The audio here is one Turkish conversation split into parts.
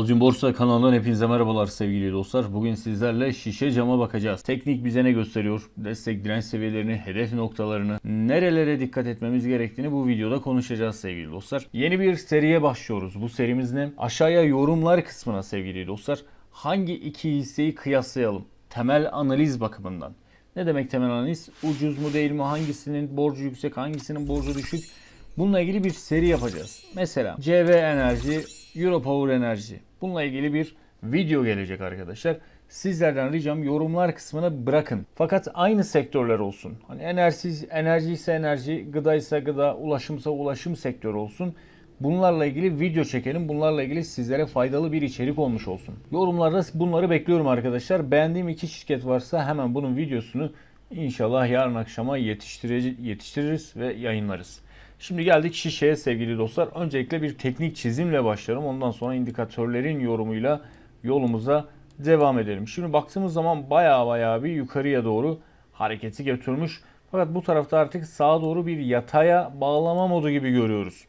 Alcın Borsa kanalından hepinize merhabalar sevgili dostlar. Bugün sizlerle şişe cama bakacağız. Teknik bize ne gösteriyor? Destek direnç seviyelerini, hedef noktalarını, nerelere dikkat etmemiz gerektiğini bu videoda konuşacağız sevgili dostlar. Yeni bir seriye başlıyoruz. Bu serimiz ne? Aşağıya yorumlar kısmına sevgili dostlar hangi iki hisseyi kıyaslayalım? Temel analiz bakımından. Ne demek temel analiz? Ucuz mu değil mi? Hangisinin borcu yüksek, hangisinin borcu düşük? Bununla ilgili bir seri yapacağız. Mesela CV Enerji, Europower Enerji. Bununla ilgili bir video gelecek arkadaşlar. Sizlerden ricam yorumlar kısmına bırakın. Fakat aynı sektörler olsun. Hani enerji, enerji ise enerji, gıda ise gıda, ulaşımsa ulaşım sektörü olsun. Bunlarla ilgili video çekelim. Bunlarla ilgili sizlere faydalı bir içerik olmuş olsun. Yorumlarda bunları bekliyorum arkadaşlar. Beğendiğim iki şirket varsa hemen bunun videosunu inşallah yarın akşama yetiştiririz ve yayınlarız. Şimdi geldik şişeye sevgili dostlar. Öncelikle bir teknik çizimle başlarım. Ondan sonra indikatörlerin yorumuyla yolumuza devam edelim. Şimdi baktığımız zaman baya baya bir yukarıya doğru hareketi götürmüş. Fakat bu tarafta artık sağa doğru bir yataya bağlama modu gibi görüyoruz.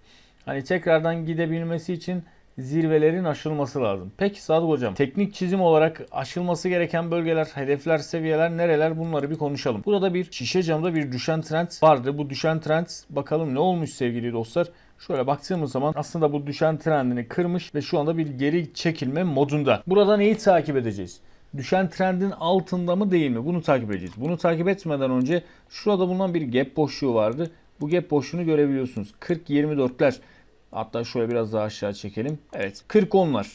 Hani tekrardan gidebilmesi için zirvelerin aşılması lazım. Peki Sadık Hocam teknik çizim olarak aşılması gereken bölgeler, hedefler, seviyeler nereler bunları bir konuşalım. Burada bir şişe camda bir düşen trend vardı. Bu düşen trend bakalım ne olmuş sevgili dostlar. Şöyle baktığımız zaman aslında bu düşen trendini kırmış ve şu anda bir geri çekilme modunda. Burada neyi takip edeceğiz? Düşen trendin altında mı değil mi? Bunu takip edeceğiz. Bunu takip etmeden önce şurada bulunan bir gap boşluğu vardı. Bu gap boşluğunu görebiliyorsunuz. 40-24'ler. Hatta şöyle biraz daha aşağı çekelim. Evet 40-10'lar.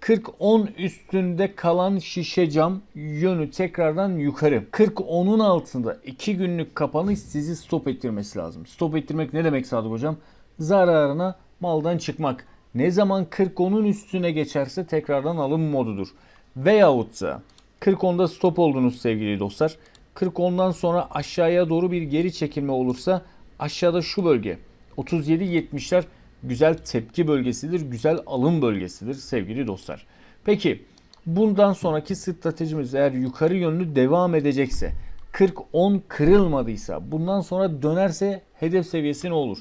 40-10 üstünde kalan şişe cam yönü tekrardan yukarı. 40-10'un altında 2 günlük kapanış sizi stop ettirmesi lazım. Stop ettirmek ne demek Sadık Hocam? Zararına maldan çıkmak. Ne zaman 40-10'un üstüne geçerse tekrardan alım modudur. Veyahut da 40-10'da stop oldunuz sevgili dostlar. 40-10'dan sonra aşağıya doğru bir geri çekilme olursa aşağıda şu bölge 37-70'ler güzel tepki bölgesidir, güzel alım bölgesidir sevgili dostlar. Peki bundan sonraki stratejimiz eğer yukarı yönlü devam edecekse 40-10 kırılmadıysa bundan sonra dönerse hedef seviyesi ne olur?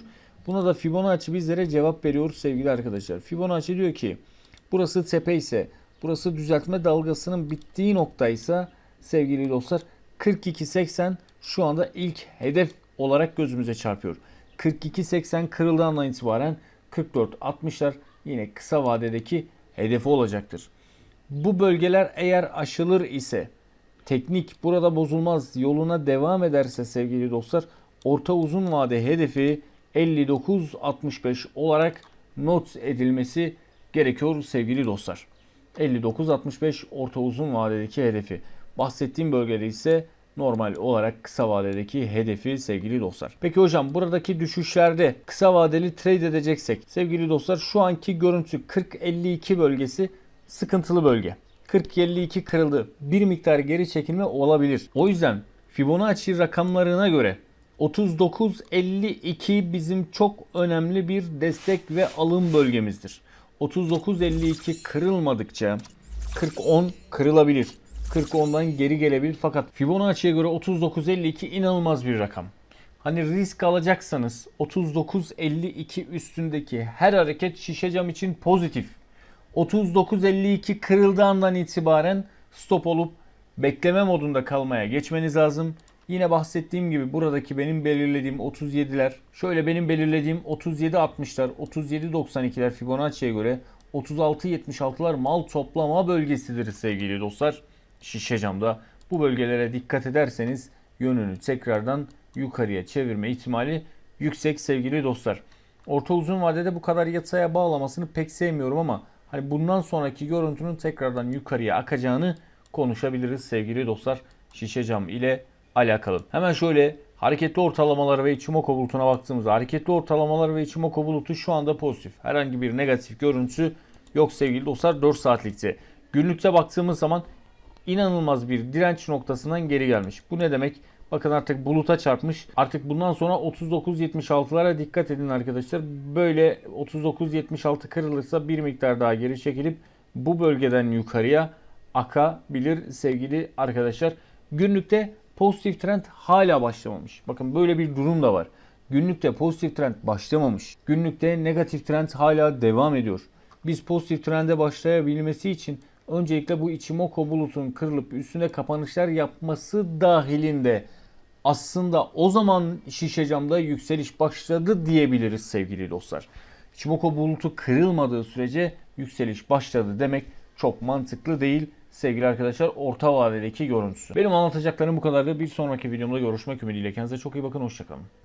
Buna da Fibonacci bizlere cevap veriyor sevgili arkadaşlar. Fibonacci diyor ki burası tepe ise burası düzeltme dalgasının bittiği noktaysa sevgili dostlar 42.80 şu anda ilk hedef olarak gözümüze çarpıyor. 42.80 kırıldığı andan itibaren 44.60'lar yine kısa vadedeki hedefi olacaktır. Bu bölgeler eğer aşılır ise teknik burada bozulmaz yoluna devam ederse sevgili dostlar orta uzun vade hedefi 59.65 olarak not edilmesi gerekiyor sevgili dostlar. 59.65 orta uzun vadedeki hedefi. Bahsettiğim bölgede ise normal olarak kısa vadedeki hedefi sevgili dostlar. Peki hocam buradaki düşüşlerde kısa vadeli trade edeceksek sevgili dostlar şu anki görüntü 40-52 bölgesi sıkıntılı bölge. 40-52 kırıldı. Bir miktar geri çekilme olabilir. O yüzden Fibonacci rakamlarına göre 39.52 bizim çok önemli bir destek ve alım bölgemizdir. 39.52 kırılmadıkça 40.10 kırılabilir. 40-10'dan geri gelebilir fakat Fibonacci'ye göre 39.52 inanılmaz bir rakam. Hani risk alacaksanız 39.52 üstündeki her hareket şişe cam için pozitif. 39.52 kırıldığı andan itibaren stop olup bekleme modunda kalmaya geçmeniz lazım. Yine bahsettiğim gibi buradaki benim belirlediğim 37'ler, şöyle benim belirlediğim 37.60'lar, 37.92'ler Fibonacci'ye göre 36.76'lar mal toplama bölgesidir sevgili dostlar şişe camda. Bu bölgelere dikkat ederseniz yönünü tekrardan yukarıya çevirme ihtimali yüksek sevgili dostlar. Orta uzun vadede bu kadar yataya bağlamasını pek sevmiyorum ama hani bundan sonraki görüntünün tekrardan yukarıya akacağını konuşabiliriz sevgili dostlar şişe cam ile alakalı. Hemen şöyle hareketli ortalamaları ve Ichimoku bulutuna baktığımızda hareketli ortalamalar ve Ichimoku bulutu şu anda pozitif. Herhangi bir negatif görüntüsü yok sevgili dostlar 4 saatlikte. Günlükte baktığımız zaman inanılmaz bir direnç noktasından geri gelmiş. Bu ne demek? Bakın artık buluta çarpmış. Artık bundan sonra 39.76'lara dikkat edin arkadaşlar. Böyle 39.76 kırılırsa bir miktar daha geri çekilip bu bölgeden yukarıya akabilir sevgili arkadaşlar. Günlükte pozitif trend hala başlamamış. Bakın böyle bir durum da var. Günlükte pozitif trend başlamamış. Günlükte negatif trend hala devam ediyor. biz pozitif trende başlayabilmesi için öncelikle bu Ichimoku bulutun kırılıp üstüne kapanışlar yapması dahilinde aslında o zaman şişe camda yükseliş başladı diyebiliriz sevgili dostlar. Ichimoku bulutu kırılmadığı sürece yükseliş başladı demek çok mantıklı değil sevgili arkadaşlar orta vadedeki görüntüsü. Benim anlatacaklarım bu kadardı. Bir sonraki videomda görüşmek ümidiyle. Kendinize çok iyi bakın. Hoşçakalın.